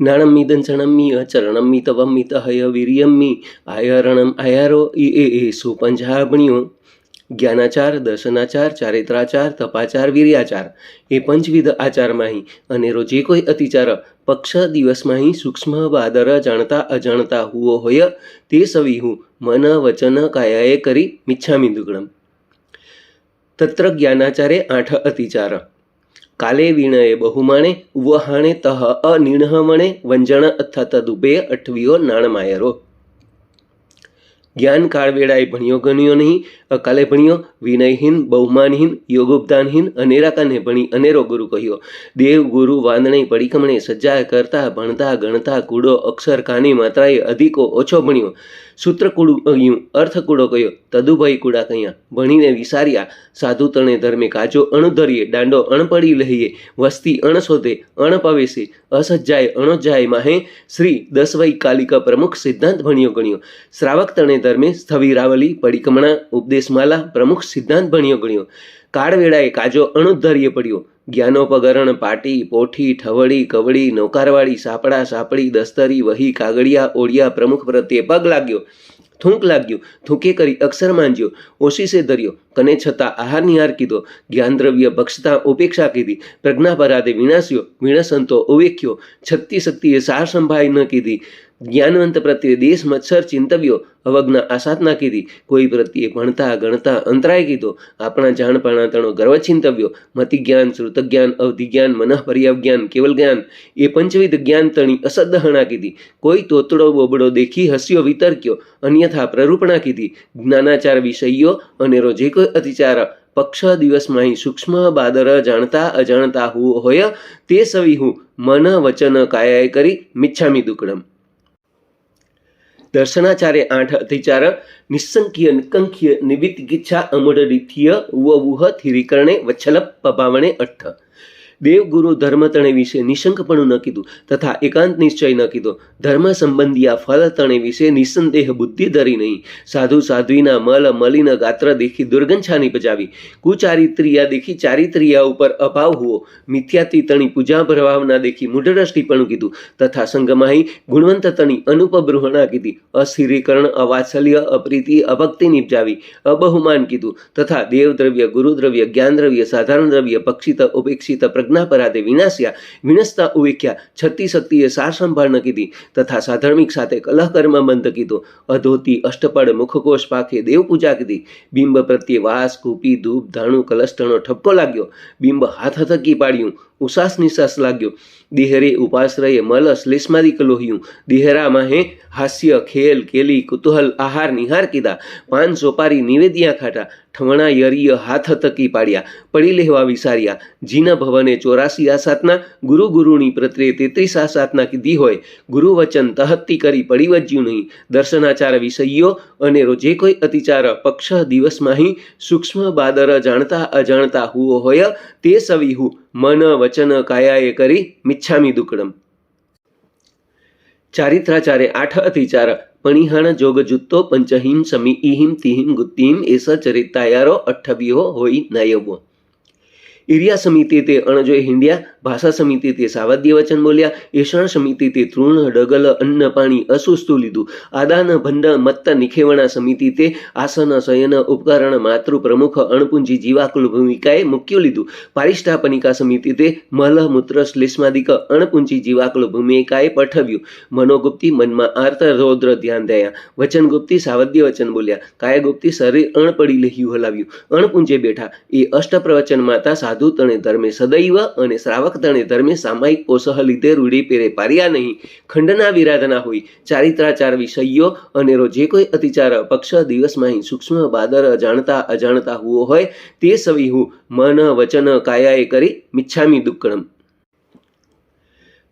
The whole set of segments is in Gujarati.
નાણમિદંસણમી અચરણમ્મી તવમ્મી તહય વીર્યમ્મી આયરણમ આયારો એ એ એ સુપંજાબણીઓ જ્ઞાનાચાર દર્શનાચાર ચારિત્રાચાર તપાચાર વીર્યાચાર એ પંચવિધ આચારમાંહી અને જે કોઈ અતિચાર પક્ષ દિવસમાંહી સૂક્ષ્મ બાદર જાણતા અજાણતા હુઓ હોય તે સવિહુ મન વચન કાયાએ કરી મિચ્છામી દુગણમ તત્ર જ્ઞાનાચારે આઠ અતિચાર કાલે વીણએ બહુમાણે વહાણે તહ અનિર્ણમણે વંજણ અથવા તદુપે અઠવીઓ નાણમાયરો જ્ઞાન કાળવેળાએ ભણ્યો ગણ્યો નહીં, અકાલે ભણ્યો વિનયહીન, બહુમાનહીન, યોગોપદાનહીન અનેરાકાને ભણી અનેરો ગુરુ કહ્યો. દેવ, ગુરુ, વાંદણી પડીકમણે સજ્જા, કરતા, ભણતા, ગણતા કૂડો અક્ષર, કાની, માત્રાએ અધિકો ઓછો ભણ્યો. સૂત્ર કુડું કહ્યું અર્થ કૂડો કહ્યો. તદુભાઈ કુડા કહ્યા ભણીને વિસાર્યા. સાધુ તણે ધર્મે કાજો અણુધરીએ દાંડો અણપડી લઈએ વસ્તી અણશોધે અણપવેશે અસજ્જાય અણોજ્જાય માહે. શ્રી દસવઈ કાલિકા પ્રમુખ સિદ્ધાંત ભણ્યો ગણ્યો. શ્રાવક તણે ધર્મે સ્થવિરાવલી પડીકમણા ઉપદેશમાલા, પ્રમુખ સિદ્ધાંત ભણ્યો ગણ્યો. કાળવેળાએ કાજો અણુધર્ય પડ્યો. જ્ઞાનોપગરણ પાટી, પોઠી, ઠવળી કવડી નૌકારવાળી, સાપડા, સાપડી, દસ્તરી, વહી, કાગળિયા, ઓળિયા, પ્રમુખ પ્રત્યે પગ લાગ્યો. થૂંક લાગ્યું. થૂંકે કરી અક્ષર માંજ્યો. ઓશીસે ધર્યો. કને છતાં આહાર નિહાર કીધો. જ્ઞાન દ્રવ્ય ભક્ષતા ઉપેક્ષા કીધી. પ્રજ્ઞાપરાધે વિનાશ્યો. વિણસંતો ઉવેખ્યો છત્તી શક્તિએ સાર સંભાળી ન કીધી. જ્ઞાનવંત પ્રત્યે દેશ મત્સર ચિંતવ્યો, અવજ્ઞા આસાધના કીધી. કોઈ પ્રત્યે ભણતા, ગણતા, અંતરાય કીધો. આપણા જાણપાણા તણો ગર્વ ચિંતવ્યો મતિ જ્ઞાન, શ્રુત જ્ઞાન, અવધિ જ્ઞાન, મનઃ જ્ઞાન, કેવલ જ્ઞાન. એ પંચવિધ જ્ઞાન તણી અસદહણા કીધી. કોઈ તોતડો બોબડો દેખી હસ્યો વિતર્ક્યો. અન્યથા પ્રરૂપણા કીધી. જ્ઞાનાચાર વિષયો અને રોજે કોઈ અતિચાર. પક્ષ દિવસમાં સૂક્ષ્મ બાદર જાણતા અજાણતા હું હોય તે સવી હું. મન વચન કાયાય કરી મિચ્છામી દુકડમ. દર્શનાચારે આઠ અતિચાર નિસંકીય નિકંકીય નિવિત ગીચ્છા અમૂળ રીથિય ઉવવુહ થિરીકરણે વચ્છલ પભાવણે અઠ્ઠ દેવ ગુરુ ધર્મ તણે વિશે નિશંકપણું ન કીધું, તથા એકાંત નિશ્ચય ન કીધો. ધર્મ સંબંધિયા ફલ તણે વિશે નિસંદેહ બુદ્ધિ ધરી નહીં. સાધુ સાધ્વીના મલ મલિન ગાત્ર દેખી દુર્ગંછાની પજાવી. કુચારિત્રિયા દેખી ચારિત્રિયા ઉપર અભાવ હુઓ મિથ્યાતી પૂજા ભરવાના દેખી મૂઢરષ્ટિપણું કીધું, તથા સંગમાહી ગુણવંત તણી અનુપબૃહણા કીધી. અસ્થિરીકરણ, અવાત્સલ્ય, અપ્રીતિ, અભક્તિ નિપજાવી. અબહુમાન કીધું, તથા દેવદ્રવ્ય, ગુરુદ્રવ્ય, જ્ઞાનદ્રવ્ય, સાધારણ દ્રવ્ય, પક્ષિત, ઉપેક્ષિત, પ્રજ્ઞા પરાદે વિનાશ્યા, વિનસતા ઉવેખ્યા છત્તી શક્તિએ સાર સંભાળ ન કીધી, તથા સાધર્મિક સાથે કલહકર્મ બંધ કીધો. અધોતી અષ્ટપડ મુખકોશ પાખે દેવ પૂજા કીધી. બિંબ પ્રત્યે વાસ, કૂપી, ધૂપ, ધાણું કલસ્ટણો ઠપકો લાગ્યો. બિંબ હાથ હથકી પાડ્યું. ઉશાસ નિશાસ લાગ્યો. દેહરે ઉપાશ્રયે મલ શ્લેષમાદિક લોહિયું દેહરા માહે હાસ્ય, ખેલ, કેલી, કુતૂહલ, આહાર નિહાર કીધા. પાન સોપારી નિવેદિયા ખાટા. ઠવણા યરીય હાથ તકી પાડ્યા, પડી લેવા વિસાર્યા. જીના ભવને ચોરાસી આસાતના ગુરુ ગુરુની પ્રત્યે તેત્રીસ આસાતના કીધી હોય, ગુરુ વચન તહત્તી કરી પડી વજ્યું નહીં. દર્શનાચાર વિષયો અને જે કોઈ અતિચાર પક્ષ દિવસમાંહી સૂક્ષ્મ બાદર જાણતા અજાણતા હુઓ હોય, તે સવિહુ મન વચન કાયાએ કરી મિચ્છામી દુકડમ. ચારિત્રાચારે આઠ અતિચાર પણિહાણ જોગ જુત્તો પંચહિમ સમી ઇહિમ તિહિમ ગુત્તિમ એસ ચરિતાયારો અઠ્ઠવ્યો હોય ઇરિયા સમિતિ તે અણજોય હિંડ્યા, ભાષા સમિતિ તે સાવાદ્ય વચન બોલ્યા એષણ સમિતિ તે તૃણ, ડગલ, અન્ન, પાણી અસુસ્તુ લીધું. આદાન, ભંડ, મત્ત, નિખેવણા સમિતિ તે આસન, શયન, ઉપકરણ, માતૃ, પ્રમુખ, અણપુંજી જીવાકુલ ભૂમિકાએ મૂક્યું લીધું. પારિષ્ઠાપનિકા સમિતિ તે મલ, મૂત્ર, શ્લેષમાદિક, અણપુંજી જીવાકુલ ભૂમિકાએ પઠવ્યું. મનોગુપ્તિ, મનમાં આર્ત, રૌદ્ર ધ્યાન દયા. વચનગુપ્તિ સાવદ્ય વચન બોલ્યા. કાયગુપ્તિ શરીર અણપડી લહ્યું હલાવ્યું. અણપુંજે બેઠા. એ અષ્ટપ્રવચન માતા સાધુ તણે ધર્મે સદૈવ અને શ્રાવક તણે ધર્મે સામાયિક ઓસહ લીધે રૂઢી પેરે પાર્યા નહીં. ખંડના વિરાધના હોય, ચારિત્રાચાર વિષયો અને જે કોઈ અતિચાર પક્ષ દિવસમાં સૂક્ષ્મ બાદર અજાણતા અજાણતા હુઓ હોય, તે સવિ હું મન વચન કાયાએ કરી મિચ્છામી દુક્કડમ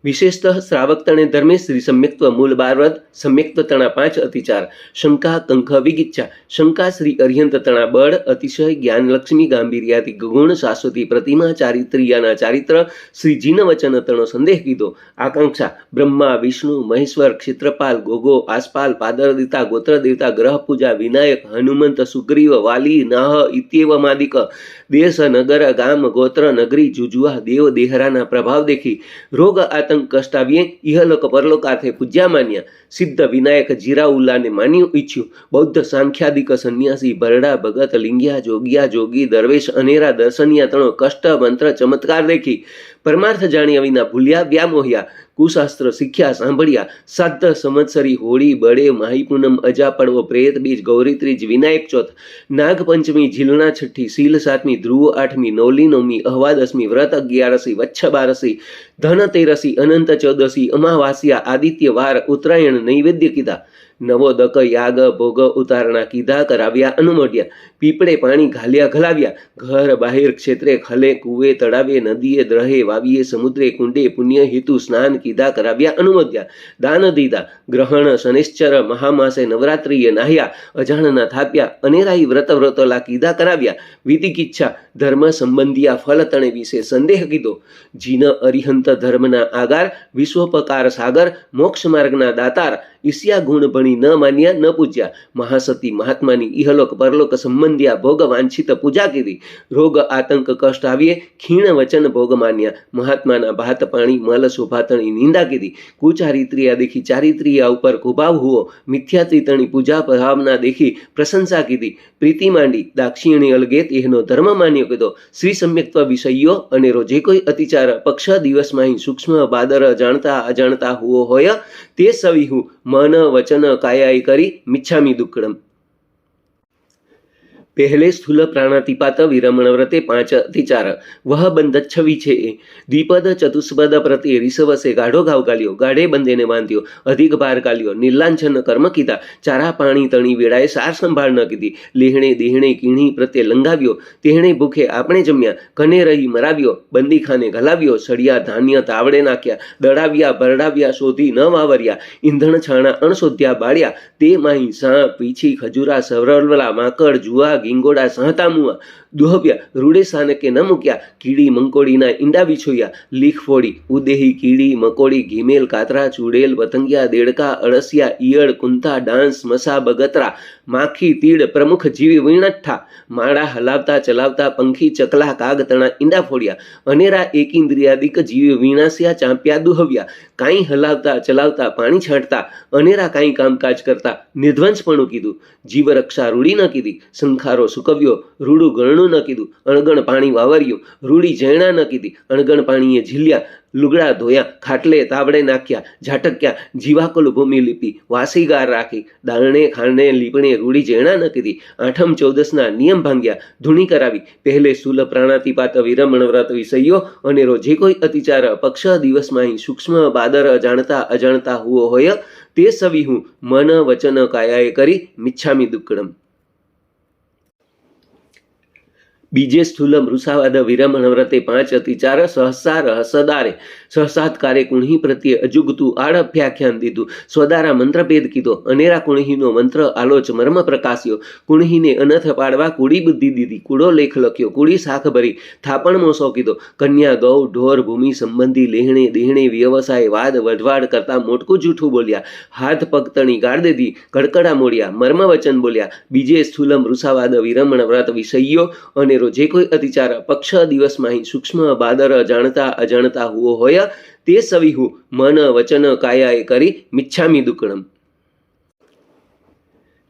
વિશેષતઃ શ્રાવક તણે ધર્મે શ્રી સમ્યક્ત્વ મૂલ બારવદ સમ્યક્ત્વ તણા પાંચ અતિચાર, શંકા, કંખ વિગિચ્છા, શંકા શ્રી અર્યંત તણા બળ, અતિશય જ્ઞાન લક્ષ્મી ગાંભીર્યાથી ગુણ શાશ્વતી પ્રતિમા, ચારિત્રિયાના ચારિત્ર, શ્રી જીન વચન તણો સંદેહ કીધો, આકાંક્ષા, બ્રહ્મા, વિષ્ણુ, મહેશ્વર, ક્ષેત્રપાલ, ગોગો, આસપાલ, પાદર દેવતા, ગોત્ર દેવતા, ગ્રહ પૂજા, વિનાયક, હનુમંત, સુગ્રીવ, વાલી, નાહ ઇત્યેવમાદિક દેશ, નગર, ગામ, ગોત્ર, નગરી, જુજુઆ, દેવ, દેહરાના પ્રભાવ દેખી, રોગ, આતંક આતંક કષ્ટાવીએ ઇહલોક પરલોકાર્થે પૂજ્યા માન્યા. સિદ્ધ વિનાયક જીરાઉલ્લાને માન્યું ઈચ્છ્યું. બૌદ્ધ સાંખ્યાદિક સંન્યાસી ભરડા ભગત લિંગિયા જોગિયા જોગી દરવેશ અનેરા દર્શનિયા તણો કષ્ટ મંત્ર ચમત્કાર દેખી. પરમાર્થ જાણ્યા વિના ભૂલ્યા, વ્યામોહ્યા. કુશાસ્ત્ર શીખ્યા, સાંભળ્યા. સાધ સમત્સરી હોળી બળે માહી પૂનમ અજા પડવો પ્રેત બીજ ગૌરી ત્રીજ વિનાયક ચોથ. નાગપંચમી ઝીલણા છઠ્ઠી, શીલ સાતમી, ધ્રુવ આઠમી, નવલી નવમી અહવા દસમી વ્રત અગિયારસી વચ્છ બારસી ધન તેરસી અનંત ચૌદસી, અમાવાસ્યા, આદિત્ય વાર, ઉત્તરાયણ, નૈવેદ્ય કીધા. નવો દક, યાગ, ભોગ ઉતારણા કીધા, કરાવ્યા, અનુમોડ્યા. પીપળે પાણી ઘાલ્યા, ઘલાવ્યા. ઘર, બાહેર, ક્ષેત્રે ખલે, કુવે, તળાવે, નદીએ, દ્રહે, વાવીએ, સમુદ્રે, કુંડે, પુણ્ય, હેતુ, સ્નાન કીધા, કરાવ્યા, અનુમોદ્યા. દાન દીધા. ગ્રહણ, શનિશ્ચર, મહામાસે, નવરાત્રિએ નાહ્યા. અજાણના થાપ્યા. અનેરાઈ વ્રત, વ્રતોલા કીધા, કરાવ્યા. વિધિ, કિચ્છા. ધર્મ સંબંધિયા ફલ તણે વિશે સંદેહ કીધો. જીન અરિહંત ધર્મના આગાર વિશ્વોપકાર સાગર મોક્ષ માર્ગના દાતાર ઈર્ષ્યા ગુણ ભણી ન માન્યા, ન પૂજ્યા. મહાસતી મહાત્માની ઇહલોક પરલોક સંબંધિયા ભોગ વાંછિત પૂજા કીધી રોગ, આતંક, કષ્ટ આવીએ ખીણ વચન ભોગ માન્યા. મહાત્માના ભાત, પાણી, મલ, શોભાતણી નિંદા કીધી કુચારિત્રિયા દેખી, ચારિત્રિયા ઉપર કુભાવ હુઓ મિથ્યાત્રિતણી પૂજા ભાવના દેખી પ્રશંસા કીધી પ્રીતિ માંડી દાક્ષિણી અલગેત એનો ધર્મ માન્યો કીધો. શ્રી સમ્યક્ત્વ વિષયો અને રોજે કોઈ અતિચાર, પક્ષ દિવસમાં સૂક્ષ્મ, બાદર, જાણતા, અજાણતા હુઓ હોય તે સવિહુ. મન વચન કાયાય કરી મિચ્છામી દુક્કડમ પહેલે સ્થૂલ પ્રાણાતિપાત વિરમણ વ્રતે પાંચ અતિચાર વહ બંધ છવી છે દ્વિપદ ચતુષ્પદ પ્રત્યે રિષવસે ગાઢો ઘાવ ગાલ્યો. ગાઢે બંદેને બાંધ્યો. અધિક ભાર ગાલ્યો. નિર્લાંછન કર્મ કીધા. ચારા પાણી તણી વેળાએ સાર સંભાળ ન કીધી. લેહણે દેહણે કીણી પ્રત્યે લંગાવ્યો. તેહણે ભૂખે આપણે જમ્યા. કને રહી મરાવ્યો. બંદીખાને ઘલાવ્યો. સળિયા ધાન્ય તાવડે નાખ્યા. દડાવ્યા, ભરડાવ્યા, શોધી ન વાવર્યા. ઈંધણ છાણા અણશોધ્યા, બાળ્યા. તે માહી સાપ, પીછી, ખજૂરા, સવરવલા, માકડ જુઆ ગીંગોડા સહતામુઆ દુહવ્યા, રૂડે સાનકે ન મૂક્યા, કીડી મંકોડીના ઈંડા વિછોયા, લીખ ફોડી, ઉદેહી કીડી મકોડી, ઘીમેલ કાતરા, ચૂડેલ પતંગિયા, દેડકા, અળસિયા, ઈયળ કુંતા ડાંસ, મસા, બગતરા, માખી, તીડ, પ્રમુખ જીવી વીણઠ્ઠા માળા હલાવતા ચલાવતા પંખી, ચકલા કાગ તણા ઈંડા ફોડ્યા, અનેરા એකිન્દ્રિયાદિક જીવી વીણાસ્યા, ચાંપ્યા, દુહવ્યા, કાંઈ હલાવતા ચલાવતા પાણી છાંટતા, અનેરા કાંઈ કામકાજ કરતા નિર્ધ્વંસપણું કીધું, જીવરક્ષા રૂડી ન કીધી, સંખારો સુકવ્યો, રૂડું ગણનું ન કીધું. અણગણ પાણી વાવર્યું. રૂડી ઝેણા ન કીધી. અણગણ પાણીએ ઝીલ્યા, લુગડા ધોયા, ખાટલે તાવડે નાખ્યા, ઝાટક્યા, જીવાકુલ ભૂમિ લીપી, વાસીગાર રાખી દાણે ખાણે લીપણે રૂડી ઝેણા ન કીધી. આઠમ ચૌદસના નિયમ ભાંગ્યા, ધૂણી કરાવી. પહેલે સુલ પ્રાણાતિપાત વિરમણ વ્રત વિષયો અને રોજે કોઈ અતિચાર પક્ષ દિવસમાં સૂક્ષ્મ બાદર જાણતા અજાણતા હુઓ હોય, તે સવી હું મન વચન કાયાએ કરી, મિચ્છામી દુક્કડમ. બીજે સ્થુલમ મૃષાવાદ વિરમણ વ્રતે પાંચ અતિચાર સહસા રહસદારે સહસાત્કારે કુણહી પ્રત્યે અજુગતું આડભ્યાખ્યાન દીધું. સ્વદારા મંત્રભેદ કીધો. અનેરા કુણહીનો મંત્ર આલોચ મર્મ પ્રકાશ્યો. કુણહીને અનથ પાડવા કુડી બુદ્ધિ દીધી. કુડો લેખ લખ્યો. કુડી શાખ ભરી. થાપણ મોસો કીધો. કન્યા, ગૌ, ઢોર, ભૂમિ, સંબંધી, લેહણે, દેહણે, વ્યવસાય, વાદ, વઢવાડ કરતા મોટકું જૂઠું બોલ્યા. હાથ પગતણી ગાળ દીધી. કડકડા મોડ્યા. મર્મ વચન બોલ્યા. બીજે સ્થૂલમ વૃષાવાદ વિરમણ, વ્રત, વિષયો અને જે કોઈ અતિચાર. પક્ષ દિવસમાં સૂક્ષ્મ, બાદર જાણતા અજાણતા હુઓ હોય તે સવિહુ મન વચન કાયાએ કરી મિચ્છામી દુક્કડમ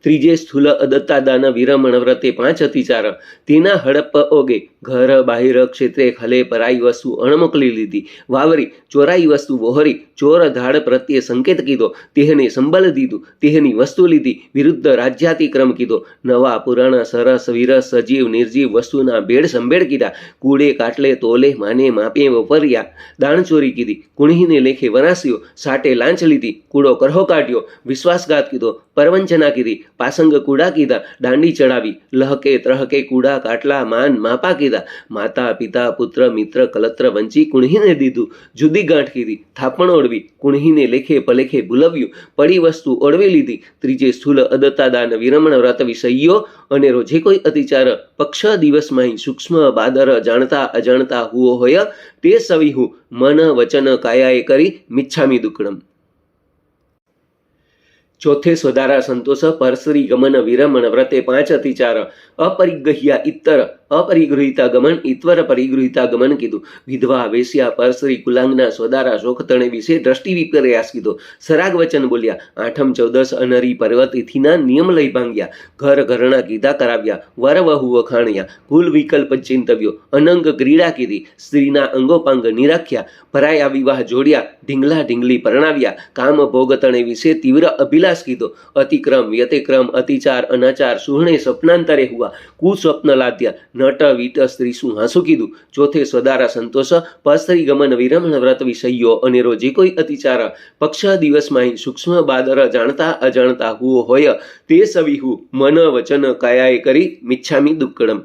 ત્રીજે સ્થૂલ અદત્તાદાન વિરમણ વ્રતે પાંચ અતિચાર. તેના હડપ ઓગે ઘર બાહિર ક્ષેત્રે ખલે પરાઈ વસ્તુ અણમોકલી લીધી. વાવરી ચોરાઈ વસ્તુ વહોરી ચોર ધાડ પ્રત્યે સંકેત કીધો. તેહને સંબલ દીધું. તેહની વસ્તુ લીધી. વિરુદ્ધ રાજ્યાતિક્રમ કીધો. નવા પુરાણા સરસ વિરસ સજીવ નિર્જીવ વસ્તુના ભેડ સંભેળ કીધા. કૂડે કાટલે તોલે માને માપે વપર્યા. દાણ ચોરી કીધી. કુણીને લેખે વરાસ્યો. સાટે લાંચ લીધી. કૂડો કરહો કાઢ્યો. વિશ્વાસઘાત કીધો. પરવંચના કીધી, પાસંગ કુડા કીધા, દાંડી ચડાવી, લહકે ત્રહકે કુડા કાટલા માન માપા કીધા. માતા, પિતા, પુત્ર, મિત્ર, કલત્ર, વંચી કુણહીને દીધું. જુદી ગાંઠ કીધી, થાપણ ઓળવી, કુણહીને લેખે પલેખે ભૂલવ્યું. પડી વસ્તુ ઓળવી લીધી, ત્રીજે સ્થૂલ અદત્તાદાન વિરમણ વ્રત વિષયો અને રોજે કોઈ અતિચાર પક્ષ દિવસમાં સૂક્ષ્મ બાદર જાણતા અજાણતા હુઓ હોય, તે સવિહુ મન વચન કાયાએ કરી મિચ્છામી દુક્કડમ ચોથે સ્વધારા સંતોષ, પરસરી ગમન, વિરમણ, વ્રતે પાંચ અતિચાર અપરિગહ્યા ઇત્તર અપરિગૃહિતા ગમન, ઈત્વર, પરિગૃહિતા ગમન કીધું. વિધવા, વેશ્યા, પરસરી, કુલાંગના સ્વદારા શોખતણે વિશે દ્રષ્ટિ વિપર્યાસ કીધો. સરાગ વચન બોલ્યા, આઠમ ચૌદસ અનરી પર્વતીથીના નિયમ લઈ ભાંગ્યા. ઘર ઘરણા કીધા કરાવ્યા, વર વહુ વખાણ્યા. કુલ વિકલ્પ ચિંતવ્યો, અનંગ ક્રીડા કીધી. સ્ત્રીના અંગોપાંગ નિરાખ્યા ભરાયા વિવાહ જોડ્યા, ઢીંગલા ઢીંગલી પરણાવ્યા. કામ ભોગતણે વિશે તીવ્ર અભિલાષ કીધો. અતિક્રમ, વ્યતિક્રમ, અતિચાર, અનાચાર, સુહણે સપનાંતરે હુઆ. કુસ્વપ્ન લાદ્યા. નટ વિત સ્ત્રી શું કીધું? ચોથે સદારા સંતોષ પસ્તરી ગમન, વિરમણ, વ્રત વિષયો અનેરો જે કોઈ અતિચાર. પક્ષ દિવસમાં સૂક્ષ્મ બાદર જાણતા અજાણતા હુઓ હોય. તે સવિહુ મન વચન કાયાએ કરી મિચ્છામી દુક્કડમ.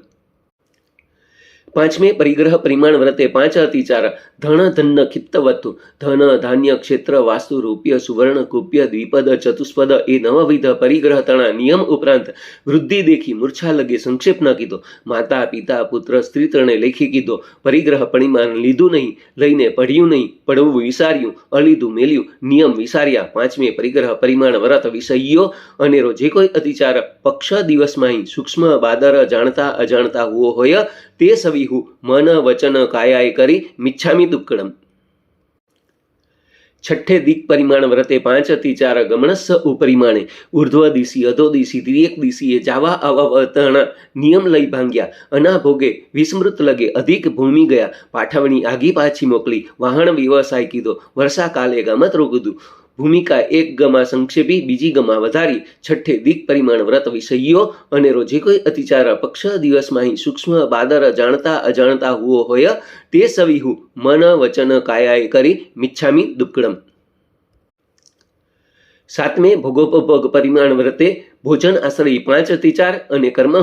પાંચમે પરિગ્રહ પરિમાણ વ્રતે પાંચ અતિચાર ધન ધન્ય ખિત્તવત્તુ ધન ધાન્ય ક્ષેત્ર વાસ્તુ રૂપ્ય સુવર્ણ કુપ્ય દ્વિપદ ચતુષ્પદ એ નવવિધ પરિગ્રહ તણા નિયમ ઉપરાંત વૃદ્ધિ દેખી મૂર્છા લગે સંક્ષેપ ન કીધો. માતા, પિતા, પુત્ર, સ્ત્રી ત્રણે લેખી કીધો, પરિગ્રહ પરિમાણ લીધું નહીં, લઈને પઢ્યું નહીં, પડવું વિસાર્યું, અલીધું મેલ્યું, નિયમ વિસાર્યા, પાંચમે પરિગ્રહ પરિમાણ વ્રત વિષયો અનેરો જે કોઈ અતિચાર પક્ષ દિવસમાં સૂક્ષ્મ બાદર જાણતા અજાણતા હુઓ હોય તે સવિહુ મન વચન કાયાએ કરી મિચ્છામી દુક્કડમ. છઠ્ઠે દિક પરિમાણ વ્રતે પાંચ અતિચાર ગમણસ ઉપરિમાણે. ઉર્ધ્વ દિશી અધો દિશી તિર્યક દિશીએ જાવા અવતણ નિયમ લઈ ભાંગ્યા. અનાભોગે વિસ્મૃત લગે અધિક ભૂમિ ગયા. પાઠવણી આગી પાછી મોકલી. વાહણ વ્યવસાય કીધો. વર્ષા કાલે ગમત રોકુદું ભૂમિકા એક ગમા સંક્ષેપી, બીજી ગમા વધારી, છઠ્ઠે દિક પરિમાણ વ્રત વિષયો અને રોજે કોઈ અતિચાર પક્ષ દિવસમાં સૂક્ષ્મ બાદર જાણતા અજાણતા હુઓ હોય તે સવિહુ મન વચન કાયાએ કરી મિચ્છામી દુક્કડમ. સાતમે ભોગોપભોગ પરિમાણ વ્રતે ભોજન આશ્રયી પાંચ અતિચાર અને કર્મ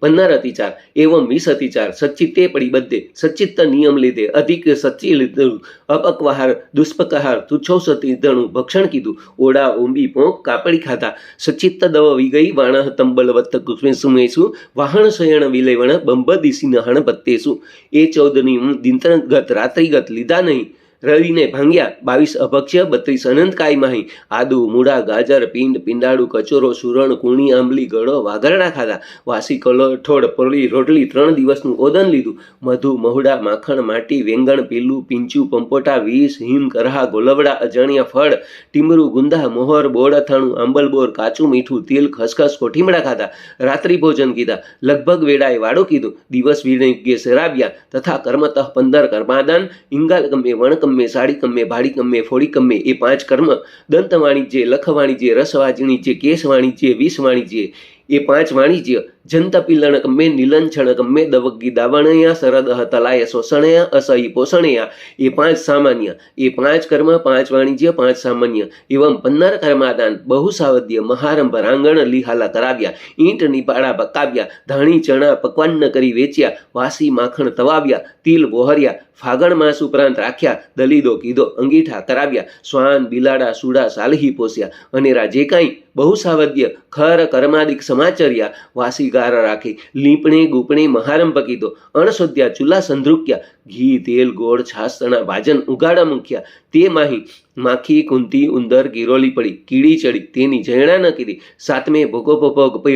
પંદર અતિચાર, એવમ વીસ અતિચાર, સચ્ચિત્તે પરિબદ્ધે સચ્ચિત્ત નિયમ લીધે, અધિક સચ્ચી લીધું, અપકવાહાર દુષ્પકહાર તુચ્છો સતીધણું ભક્ષણ કીધું, ઓડા, ઓંબી, પોંક, કાપડી ખાધા, સચ્ચિત્ત દવ વિગઈ વાણ તંબલવત્ત કુસ્મે સુમેસુ વાહણ, શયણ, વિલેવણ, બંબ, દિશી, નહણ પત્તેસુ એ ચૌદની દિનતરગત, રાત્રિગત, લીધા નહીં. રવિને ભાંગ્યા. બાવીસ અભક્ષ્ય, બત્રીસ અનંતકાય માહી. આદુ, મૂળા, ગાજર, પિંડ, પિંડાળુ, કચોરો, સુરણ, કુણી, આંબલી, ગળો, વાઘરડા ખાધા. વાસી કલોઠોડ પરળી, રોટલી ત્રણ દિવસનું ઓદન લીધું. મધુ, મહુડા, માખણ, માટી, વેંગણ, પીલું, પિંચું, પંપોટા, વીસ, હિમ, કરહા, ગોલવડા, અજાણ્યા ફળ, ટીમરું, ગુંદા, મોહર, બોળ, અથાણું આંબલબોર કાચું મીઠું, તેલ, ખસખસ, કોઠીમડા ખાધા. રાત્રિ ભોજન કીધા. લગભગ વેળાએ વાડો કીધું. દિવસ વિનય શરાબ્યા તથા કર્મતઃ પંદર કર્માદાન ઇંગાલ ગમે વણકમ કમ્મે, સાડી કમ્મે, ભાડી કમ્મે, ફોડી કમ્મે, એ પાંચ કર્મ દંત વાણિજ્ય લખવાણી વાણિજ્ય રસવાજણી છે કેશ વાણિજ્ય વિષવાણી વાણિજ્ય એ પાંચ વાણિજ્ય. જનતા પિલણક મે નીલન છણક મે દવગી દાવણયા સરદ તલાય શોષણયા અસહી પોષણયા. એ પાંચ સામાન્ય. એ પાંચ કર્મ, પાંચ વાણિજ્ય, પાંચ સામાન્ય. એવમ પન્નાર કર્માદાન બહુ સાવધ્ય મહારંભ રાંગણ લિહાલા કરાવ્યા. ઈંટ નિપાડા પકાવ્યા. ધાણી, ચણા પકવાન કરી વેચ્યા. વાસી, માખણ તવાવ્યા. તિલ વોહર્યા ફાગણ માસ ઉપરાંત રાખ્યા. દલીદો કીધો અંગીઠા કરાવ્યા. શ્વાન, બિલાડા, સુડા, સાલહી પોસ્યા. અને જે કાંઈ બહુ સાવધ્ય ખર કર્માદિક સમાચર્યા વાસી ગાર રાખી લીંપણી, ગુપણી મહારમ કીધો. અણશોધ્યા ચૂલા સંધ્રુક્યા. ઘી, તેલ, ગોળ છાસ તણા ભાજન ઉગાડા મૂક્યા. તે માહી માખી, કુંતી, ઉંદર, ગીરોલી પડી. કીડી ચડી. તેની જયણા ન કીધી. સાતમે ભોગોપભોગ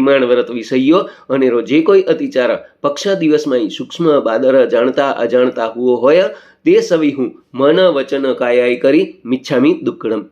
માણ વ્રત વિષયો અને જે કોઈ અતિચાર. પક્ષ દિવસમાં સૂક્ષ્મ બાદર જાણતા અજાણતા હુઓ હોય. તે સવી હું મન વચન કાયાઈ કરી. મિચ્છામી દુક્કડમ.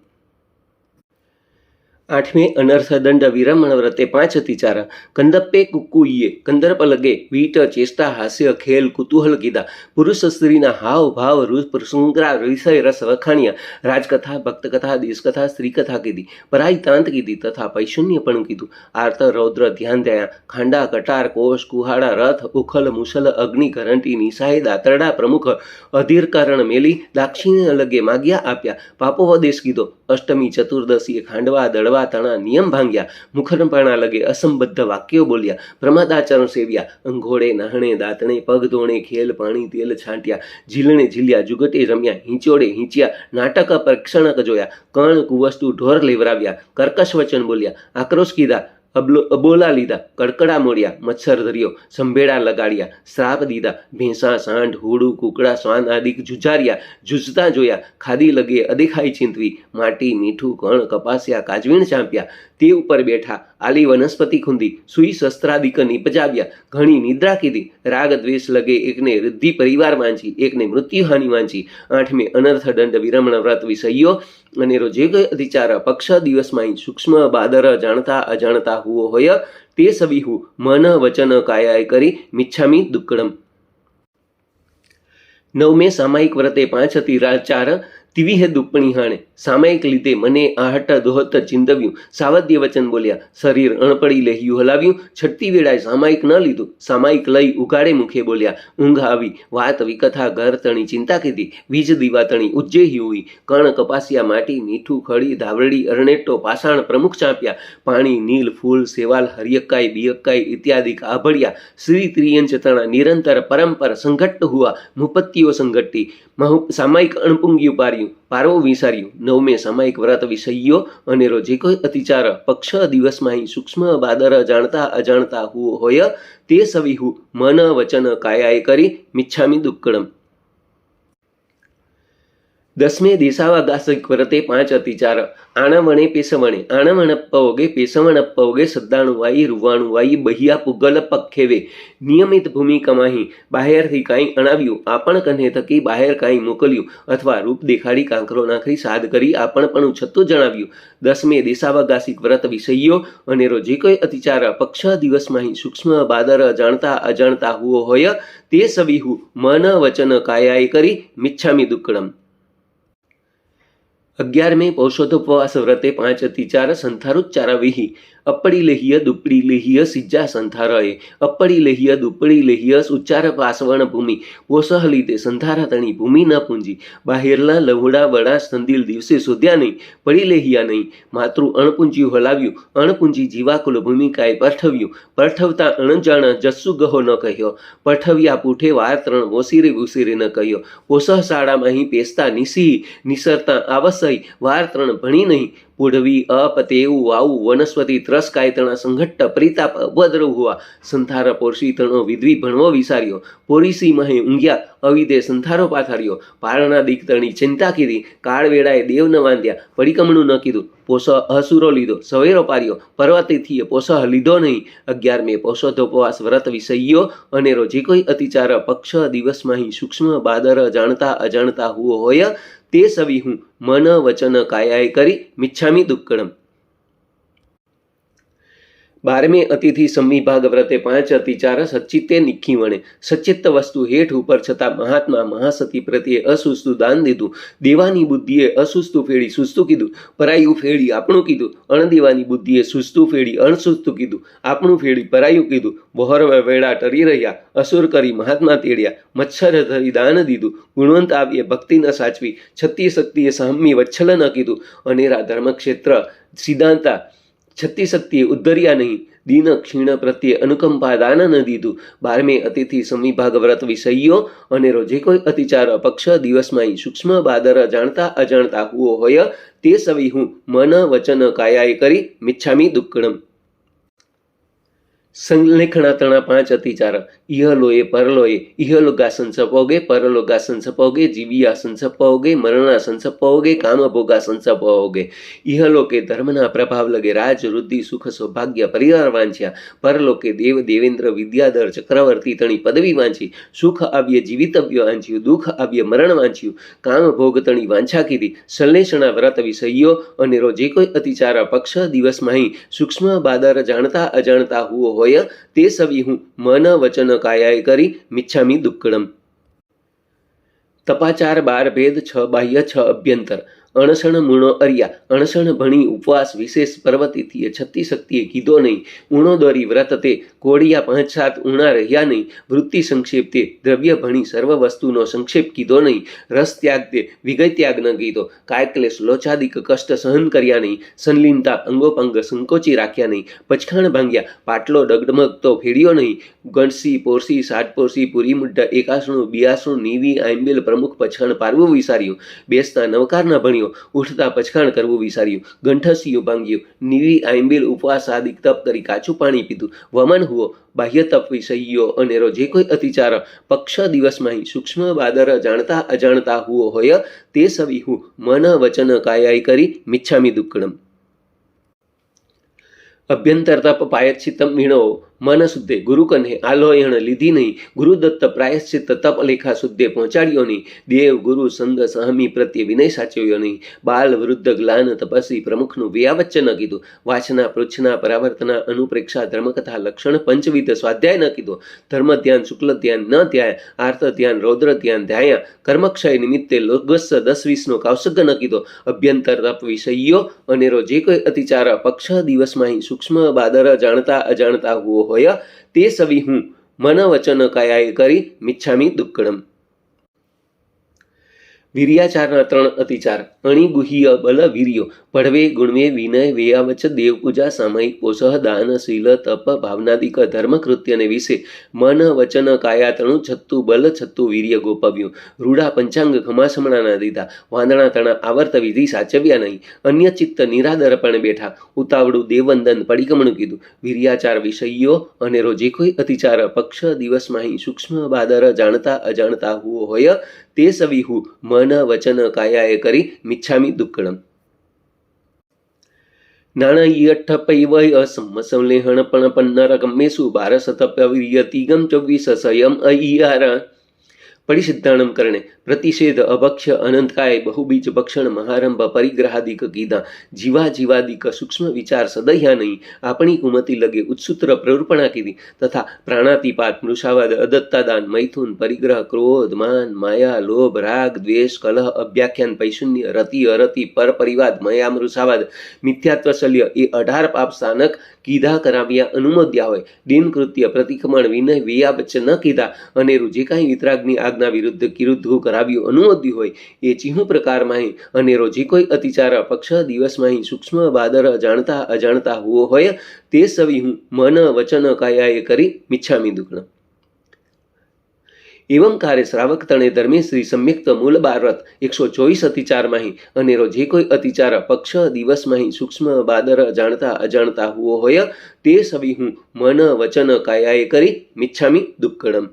આઠમે અનર્થદંડ વિરમણ વ્રતે પાંચ અતિચાર. કંદપ્પે કુકુઈએ કંદર્પ લગે, વીટ ચેષ્ટા હાસ્ય ખેલ કુતૂહલ કીધા. પુરુષ સ્ત્રીના હાવ ભાવ શૃંગરા વિષય રસ વખાણ્યા. રાજકથા, ભક્તકથા, દેશકથા, સ્ત્રીકથા કીધી. પરાઈ તાંત કીધી તથા પૈશુન્ય પણ કીધું. આર્ત, રૌદ્ર, ધ્યાન દયા ખાંડા, કટાર, કોષ, કુહાડા, રથ, ઉખલ મુસલ અગ્નિ, ઘરંટી નિશાય દાતરડા પ્રમુખ અધિરકરણ મેલી, દાક્ષિણ્ય લગે માગ્યા આપ્યા. પાપોપદેશ કીધો. અષ્ટમી, ચતુર્દશીએ ખાંડવા, દળવા તળવા તણા નિયમ ભાંગ્યા મુખરપાણા લગે અસંબદ્ધ વાક્યો બોલ્યા, પ્રમાદાચરણ સેવ્યા, અંઘોળે, નહણે, દાંતણે, પગ ધોણે, ખેલ, પાણી, તેલ છાંટ્યા, ઝીલણે ઝીલ્યા જુગટે રમ્યા હિંચોડે હિંચ્યા, નાટક પ્રક્ષણક જોયા, કણ, કુવસ્તુ, ઢોર લેવરાવ્યા, કર્કશ વચન બોલ્યા, આક્રોશ કીધા અબલો લીધા, કડકડા મોડ્યા મચ્છર ધર્યો, સંભેડા લગાડ્યા, શ્રાપ દીધા, ભેંસા, સાંઢ, હુડું, કુકડા શ્વાન આદિ જુજાર્યા, જુજતા જોયા, ખાદી લગે, અદેખાઈ ચિંતવી, માટી, મીઠું, કણ કપાસ્યા, કાજવીણ ચાંપ્યા તે ઉપર બેઠા આલી વનસ્પતિ ખૂંદી સુઈ શસ્ત્રાદિક નિપજાવ્યા ઘણી નિદ્રા કીધી. રાગ દ્વેષ લગે એકને રિદ્ધિ પરિવાર વાંચી, એકને મૃત્યુહાનિ વાંચી. આઠમે અનર્થ દંડ વિરમણ વ્રત વિષયો અને રોજે અધિચાર પક્ષ દિવસમાં સૂક્ષ્મ બાદર જાણતા અજાણતા હુઓ હોય. તે સવિહુ મન વચન કાયાય કરી મિચ્છામી દુક્કડમ. નવમે સામાયિક વ્રતે પાંચ હતી ચાર તિવિહે દુપણી હાણે સામાયિક લીધે મને આહટ દોહત ચિંતવ્યું સાવધ્ય વચન બોલ્યા, શરીર અણપડી લેહ્યું હલાવ્યું, છઠ્ઠી વેળાએ સામાયિક ન લીધું. સામાયિક લઈ ઉગાડે મુખે બોલ્યા, ઊંઘ આવી, વાત વિકથા ઘર તણી ચિંતા કીધી, વીજ દીવા તણી ઉજ્જેહી હુઈ, કણ કપાસિયા માટી મીઠું ખડી ધાવરડી અરણેટો પાષાણ પ્રમુખ ચાંપ્યા, પાણી, નીલ, ફૂલ, સેવાલ, હરિયક્કાઈ, બિયક્કાઈ ઇત્યાદિ આભળ્યા, શ્રી ત્રિયંચતણા નિરંતર પરંપર સંઘટ્ટ હુઆ, મુપત્તિઓ સંઘટ્ટી મહુ સામાયિક અણપુંગ્યું પાર્યું પારવો વિસાર્યું. નવમે સામાયિક વ્રત વિષયો અને રોજે કોઈ અતિચાર પક્ષ દિવસમાં સૂક્ષ્મ બાદર જાણતા અજાણતા હું હોય તે સવિહુ મન વચન કાયાએ કરી મિચ્છામી દુક્કડમ. દસમે વ્રતે પાંચ અતિચાર. આણવણે પેસમણે આણવણપ્પ ઓગે પેસવણપ્પ ઓગે સદ્દાણુ વાઈ રૂવાણું વાઈ બહિયા પુગલ પખેવે. નિયમિત ભૂમિકામાં બાહેરથી કાંઈ અણાવ્યું, આપણ કન્હે થકી બહાર કાંઈ મોકલ્યું, અથવા રૂપ દેખાડી કાંકરો નાખી સાદ કરી આપણપણું છતું જણાવ્યું. દસમે દેશાવાગાસિક વ્રત વિષયો અને રોજે કોઈ અતિચાર, પક્ષ દિવસમાં સૂક્ષ્મ બાદર જાણતા અજાણતા હુઓ હોય, તે સવિહુ મન વચન કાયાએ કરી મિચ્છામી દુક્કડમ. અગિયારમે પૌષોધોપવાસ વ્રતે પાંચ અતિચાર સંથારુચ્ચારા વિહી અપ્પડી લેહિય દુપ્પડી લેહિય સિજ્જા સંથારએ અપ્પડી લેહિય દુપ્પડી લેહિય ઉચ્ચાર પાસવણ ભૂમિ પોસહ લીધે સંથારા તણી ભૂમિ ન પૂંજી, બાહેરના લવડા વડા સંદિલ દિવસે શોધ્યા નહીં પડી લેહિયા નહીં, માતૃ અણપુંજી હલાવ્યું, અણપુંજી જીવાકુલ ભૂમિકાએ પરઠવ્યું, પરઠવતા અણજાણ જસ્સુ ગહો ન કહ્યો, પરઠવ્યા પૂઠે વાર ત્રણ ઓસીરે ઉસીરે ન કહ્યો પોસહ શાળામાં અહીં પેસતા નિસી, નિસરતા આવસઈ, વાર ત્રણ ભણી નહીં પુઢવી અપ તેવું આવું વનસ્પતિ ત્રસ કાયતણા સંઘટ્ટ પરિતાપ અભદ્ર હુવા સંથાર પોરસી તણો વિધવી ભણવો વિસાર્યો. પોરીસી મહે ઊંઘ્યા અવિદે સંથારો પાથાર્યો. પારણા દીકતણી ચિંતા કીધી. કાળવેળાએ દેવ ન વાંધ્યા. પડીકમણું ન કીધું. પોષ અસુરો લીધો. સવેરો પાર્યો. પર્વતીથીએ પોષ લીધો નહીં. અગિયાર મે પોષોધોપવાસ વ્રત વિષયો અનેરો જે કોઈ અતિચાર પક્ષ દિવસમાં સૂક્ષ્મ બાદર જાણતા અજાણતા હુઓ હોય. તે સવિ હું મન વચન કાયાય કરી મિચ્છામી દુક્કડમ. બારમે અતિથિ સમી વ્રતે પાંચ અતિચાર સચિતે નિખી વણે. સચિત્ત વસ્તુ હેઠ ઉપર છતાં મહાત્મા મહાસતી પ્રત્યે અસુસ્તુ દાન દીધું. દેવાની બુદ્ધિએ અસુસ્તુ ફેડી સુસ્તું કીધું. પરાયું ફેડી આપણું કીધું. અણદેવાની બુદ્ધિએ સુસ્તું ફેડી અણસુસ્તું કીધું. આપણું ફેડી પરાયું કીધું. બહોર વેળા ટરી રહ્યા. અસુર કરી મહાત્મા તેડ્યા. મચ્છર ધરી દાન દીધું. ગુણવંત આવીએ ભક્તિ ન સાચવી. છત્તી શક્તિએ સામ્ય વચ્છલ ન કીધું. અનેરા ધર્મક્ષેત્ર સિદ્ધાંતા છત્તી શક્તિએ ઉદ્ધર્યા નહીં. દીન ક્ષીણ પ્રત્યે અનુકંપા દાન ન દીધું. બારમે અતિથિ સંવિભાગ વ્રત વિષયો અને રોજે કોઈ અતિચાર પક્ષ દિવસમાં સૂક્ષ્મ બાદર જાણતા અજાણતા હુઓ હોય તે સવી હું મન વચન કાયાએ કરી મિચ્છામી દુક્કડમ સંલેખણાતણા પાંચ અતિચાર. ઇહલોએ પરલોએ ઇહલોગાસન સપોગે, પરલોગાસન સપોગે, જીવિયાસન સપોગે, મરણાસન સપોગે, કામભોગાસન સપોગે. ઇહલોકે ધર્મના પ્રભાવ લગે, રાજ, વૃદ્ધિ, સુખ, સૌભાગ્ય, પરિવાર વાંચ્યા. પરલોકે દેવ, દેવેન્દ્ર, વિદ્યાધર, ચક્રવર્તી, તણી પદવી વાંચી. સુખ આવ્ય જીવિતવ્ય વાંચ્યું દુઃખ આવ્ય મરણ વાંચ્યું. કામ ભોગ તણી વાંછા કીધી. સંલેષણા વ્રત વિષયો અને રોજે કોઈ અતિચાર પક્ષ દિવસમાં સૂક્ષ્મ બાદર જાણતા અજાણતા હુઓ હોય તે સવી હું મન વચન કાયાય કરી મિચ્છામી દુક્કડમ. તપાચાર બાર ભેદ છ બાહ્ય છ અભ્યંતર. અણસણ મૂણો અરિયા. અણસણ ભણી ઉપવાસ વિશેષ પર્વતીથીએ છત્તી શક્તિએ કીધો નહીં. ઉણો દોરી વ્રત તે કોડિયા પાંચ સાત ઉણા રહ્યા નહીં. વૃત્તિ સંક્ષેપ તે દ્રવ્ય ભણી સર્વ વસ્તુનો સંક્ષેપ કીધો નહીં. રસ ત્યાગ તે વિગય ત્યાગ ન કીધો. કાયક્લેશ લોચાદિક કષ્ટ સહન કર્યા નહીં. સંલીનતા અંગોપંગ સંકોચી રાખ્યા નહીં. પચખાણ ભાંગ્યા, પાટલો ડગડમગતો ફેડ્યો નહીં. ગણસી, પોરસી, સાત પોરસી, પૂરી મુદ્દા એકાસણું, બિયાસણું, નીવી, આંબેલ પ્રમુખ પછાણ પારવું વિસાર્યું. બેસતા નવકાર ન ભણ્યું ઉઠતા પછખાણ કરવું વિસાર્યું. ગંઠસિયું ભાંગ્યું. નીવી આંબીલ ઉપવાસ આદિક તપ કરી કાચું પાણી પીધું. વમન હુઓ, બાહ્ય તપ વિષયો અનેરો જે કોઈ અતિચાર. પક્ષ દિવસમાં સૂક્ષ્મ બાદર જાણતા અજાણતા હુઓ હોય, તે સવી હું મન વચન કાયાય કરી મિચ્છામી દુક્કડમ અભ્યંતર તપ પાયચ્છિતમ મીણો મન ગુરુકને આલોયણ લીધી નહીં. ગુરુદત્ત પ્રાયશ્ચિત તપ લેખા શુદ્ધે પહોંચાડ્યો નહીં. દેવ ગુરુ સંગ સહમી પ્રત્યે વિનય સાચવ્યો નહીં. બાલ વૃદ્ધ ગ્લાન તપસી પ્રમુખનું વ્યાવચ્ચન કીધું. વાચના, પૃચ્છના, પરાવર્તના, અનુપ્રેક્ષા, ધર્મકથા, લક્ષણ, પંચવિધ સ્વાધ્યાય ન કીધું. ધર્મ ધ્યાન શુક્લ ધ્યાન ન ધ્યાય. આર્ત ધ્યાન રૌદ્ર ધ્યાન ધ્યાયા. કર્મક્ષય નિમિત્તે લોગસ દસ વીસનો કૌશગ ન કીધો. અભ્યંતર તપ વિષયો અનેરો જે કોઈ અતિચાર પક્ષ દિવસમાં સૂક્ષ્મ, બાદર, જાણતા, અજાણતા હુઓ હોય તે સવિ હું. મન વચન કાયાએ કરી મિચ્છામી દુક્કડમ. વીર્યાચારના ત્રણ અતિચાર. અણી ગુહ્ય બલ વીર્યો. ભળવે, ગુણવે, વિનય, વેયાવચ, દેવપૂજા સામયિક પોષહ, દાન, શીલ, તપ, ભાવનાદિક, ધર્મ કૃત્યને વિશે. મન, વચન, કાયા, તણું, છત્તું, બલ, છત્તું, વીર્ય, ગોપવ્યું. રૂડા પંચાંગ ખમાસમણાના દીધા. વાંદણા, તણા, આવર્ત, વિધિ, સાચવ્યા નહીં. અન્ય ચિત્ત નિરાદરપણે બેઠા. ઉતાવળું, દેવવંદન, પડીકમણું કીધું. વીર્યાચાર વિષયો અને રોજે કોઈ અતિચાર. પક્ષ દિવસમાં સૂક્ષ્મ, બાદર, જાણતા, અજાણતા, હુઓ, હોય તે સવિહુ મન વચન કાયાએ કરી મિચ્છામી દુક્કડમ નાણાયઠપૈવય અસમસંલેહણ પણ પન્નર ગમ્મેસુ બારસ તપ્યવિયતિગમ ચોવીસ સયમ અઈયાર પરિસિદ્ધાણમ કરણે પ્રતિષેધ, અભક્ષ્ય, અનંતકાય, બહુબીજ, ભક્ષણ, મહારંભ, પરિગ્રહાદિક કીધા જીવા જીવાદિક, સૂક્ષ્મ વિચાર સદહ્યા નહીં, આપણી કુમતી લગે ઉત્સુત્ર પ્રવૃપણા કીધી, તથા પ્રાણાતિપાત, મૃષાવાદ, અદત્તાદાન, મૈથુન, પરિગ્રહ, ક્રોધ, માન, માયા, લોભ, રાગ, દ્વેષ, કલહ અભ્યાખ્યાન પૈશુન્ય, રતિ, અરતિ, પર પરિવાદ, મયા, મૃષાવાદ મિથ્યાત્વશલ્ય એ અઢાર પાપ સ્થાનક કીધા કરાવ્યા, અનુમોદ્યા હોય દિન કૃત્ય પ્રતિક્રમણ, વિનય વિયા વચ્ચે ન કીધા અને જે કાંઈ વિતરાગની આજ્ઞા વિરુદ્ધ કિરુદ્ધુ કરાવ્યું અનુમોદ્યું હોય એ ચિહ્ન પ્રકારમાં અને જે કોઈ અતિચાર પક્ષ દિવસમાં સૂક્ષ્મ બાદર અજાણતા અજાણતા હુઓ હોય તે સવી હું મન વચન કાયાએ કરી મિચ્છામી દુગ્ન એવમ કાર્ય શ્રાવક તણે ધર્મે શ્રી સમ્યક્ત મૂલ બારત એકસો ચોવીસ અતિચારમાં અને જે કોઈ અતિચાર પક્ષ દિવસમાં સૂક્ષ્મ બાદર જાણતા અજાણતા હુઓ હોય તે સવી હું મન વચન કાયાએ કરી મિચ્છામી દુક્કડમ